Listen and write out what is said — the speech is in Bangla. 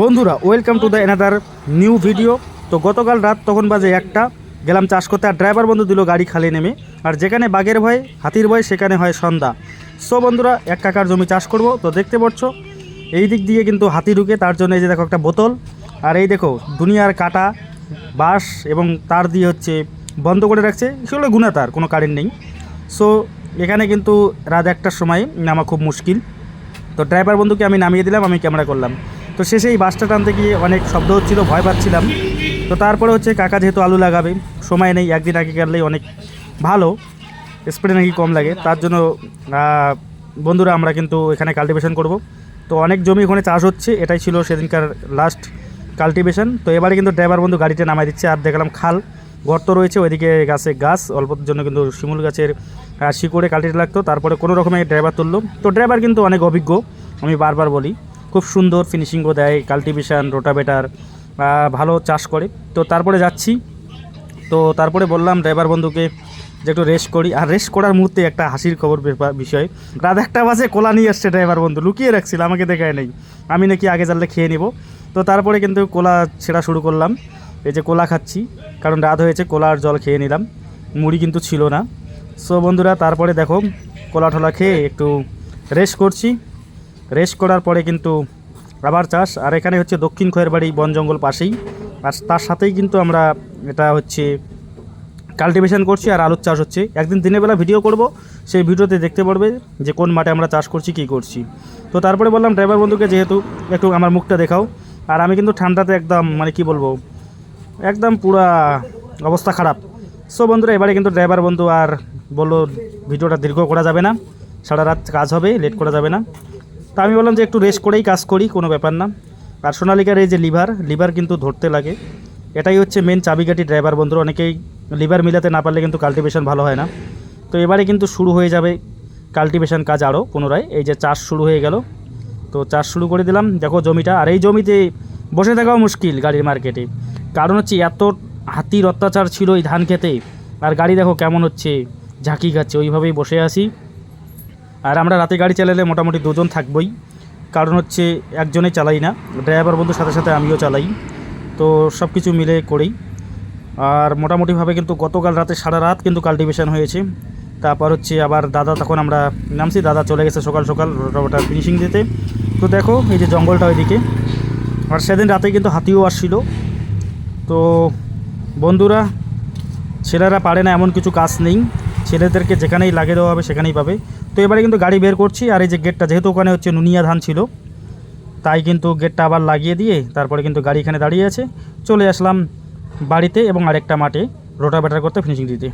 বন্ধুরা welcome to the another new video তো গতকাল রাত তখন বাজে একটা, গেলাম চাষ করতে আর ড্রাইভার বন্ধু দিল গাড়ি খালি নেমে। আর যেখানে বাঘের ভয়, হাতির ভয়, সেখানে হয় সন্ধ্যা। সো বন্ধুরা, এক কাকার জমি চাষ করব, তো দেখতে পাচ্ছ, এই দিক দিয়ে কিন্তু হাতি ঢুকে, তার জন্য এই যে দেখো একটা বোতল। আর এই দেখো, দুনিয়ার কাটা, বাঁশ এবং তার দিয়ে হচ্ছে বন্ধ করে রাখছে। সেগুলো গুণা তার, কোনো কারেন্ট নেই। সো এখানে কিন্তু রাত একটার সময় নামা খুব মুশকিল। তো ড্রাইভার বন্ধুকে আমি নামিয়ে দিলাম, আমি ক্যামেরা করলাম। তো শেষে এই বাসটা টানতে গিয়ে অনেক শব্দ হচ্ছিল, ভয় পাচ্ছিলাম। তো তারপরে হচ্ছে কাকা যেহেতু আলু লাগাবে, সময় নেই, একদিন আগে গেলেই অনেক ভালো স্প্রে নাকি কম লাগে। তার জন্য বন্ধুরা আমরা কিন্তু এখানে কাল্টিভেশন করব। তো অনেক জমি ওখানে চাষ হচ্ছে, এটাই ছিল সেদিনকার লাস্ট কাল্টিভেশন তো এবারে কিন্তু ড্রাইভার বন্ধু গাড়িটা নামাই দিচ্ছে, আর দেখলাম খাল, গর্ত রয়েছে, ওইদিকে গাছে গাছ, অল্পর জন্য কিন্তু শিমুল গাছের শিকড়ে কাল্টিতে লাগতো। তারপরে কোনো রকমের ড্রাইভার তুললো। তো ড্রাইভার কিন্তু অনেক অভিজ্ঞ, আমি বারবার বলি। খুব সুন্দর ফিনিশিংও দেয় কাল্টিভেশন রোটাভেটার ভালো চাষ করে। তো তারপরে যাচ্ছি। তো তারপরে বললাম, ড্রাইভার বন্ধুকে যে একটু রেস্ট করি। আর রেস্ট করার মুহূর্তে একটা হাসির খবর বিষয়। রাত একটা বাজে, কোলা নিয়ে আসছে ড্রাইভার বন্ধু। লুকিয়ে রাখছিল, আমাকে দেখায় নেই। আমি নাকি আগে জানলে খেয়ে নিব। তো তারপরে কিন্তু কোলা ছেঁড়া শুরু করলাম। এই যে কোলা খাচ্ছি, কারণ রাত হয়েছে কোলার জল খেয়ে নিলাম। মুড়ি কিন্তু ছিল না। সো বন্ধুরা, তারপরে দেখো কোলা ঠোলা খেয়ে একটু রেস্ট করছি। রেস্ট করার পরে কিন্তু আবার চাষ, আর এখানে হচ্ছে দক্ষিণ খয়ের বাড়ি বন জঙ্গল পাশেই। আর তার সাথেই কিন্তু আমরা এটা হচ্ছে কাল্টিভেশন করছি আর আলুর চাষ হচ্ছে। একদিন দিনের বেলা ভিডিও করব, সেই ভিডিওতে দেখতে পারবে যে কোন মাঠে আমরা চাষ করছি, কী করছি। তো তারপরে বললাম ড্রাইভার বন্ধুকে যেহেতু একটু আমার মুখটা দেখাও, আর আমি কিন্তু ঠান্ডাতে একদম মানে কি বলব, একদম পুরা অবস্থা খারাপ। সো বন্ধুরা, এবারে কিন্তু ড্রাইভার বন্ধু আর বলল, ভিডিওটা দীর্ঘ করা যাবে না, সারা রাত কাজ হবে লেট করা যাবে না। তা আমি বললাম যে একটু রেস্ট করেই কাজ করি, কোনো ব্যাপার না। আর সোনালিকার এই যে লিভার লিভার কিন্তু ধরতে লাগে। এটাই হচ্ছে মেন চাবিকাঠি ড্রাইভার বন্ধুরা, অনেকেই লিভার মিলাতে না পারলে কিন্তু কাল্টিভেশন ভালো হয় না। তো এবারে কিন্তু শুরু হয়ে যাবে কাল্টিভেশন কাজ আরও পুনরায়। এই যে চাষ শুরু হয়ে গেল। তো চাষ শুরু করে দিলাম। দেখো জমিটা, আর এই জমিতে বসে থাকাও মুশকিল গাড়ির মার্কেটে কারণ হচ্ছে এত হাতির অত্যাচার ছিল এই ধান খেতে। আর গাড়ি দেখো কেমন হচ্ছে, ঝাঁকি খাচ্ছে, ওইভাবেই বসে আসি আর আমরা রাতে গাড়ি চালালে মোটামুটি দুজন থাকবই। কারণ হচ্ছে একজনেই চালাই না, ড্রাইভার বন্ধুর সাথে সাথে আমিও চালাই। তো সব কিছু মিলে করেই। আর মোটামুটিভাবে কিন্তু গতকাল রাতে সারা রাত কিন্তু কাল্টিভেশন হয়েছে। তারপর হচ্ছে আবার দাদা, তখন আমরা নামছি, দাদা চলে গেছে সকাল সকাল রোটাটা ফিনিশিং দিতে। তো দেখো, এই যে জঙ্গলটা ওইদিকে। আর সেদিন রাতে কিন্তু হাতিও আসছিল। তো বন্ধুরা, ছেলেরা পারে না এমন কিছু কাজ নেই। ছেলেদেরকে যেখানেই লাগিয়ে দেওয়া হবে সেখানেই পাবে। তো এবারে কিন্তু গাড়ি বের করছি, আর এই যে গেটটা যেহেতু ওখানে হচ্ছে নুনিয়া ধান ছিল, তাই কিন্তু গেটটা আবার লাগিয়ে দিয়ে তারপরে কিন্তু গাড়ি এখানে দাঁড়িয়ে আছে। চলে আসলাম বাড়িতে এবং আরেকটা মাঠে রোটা রোটাভেটার করতে ফিনিশিং দিতে।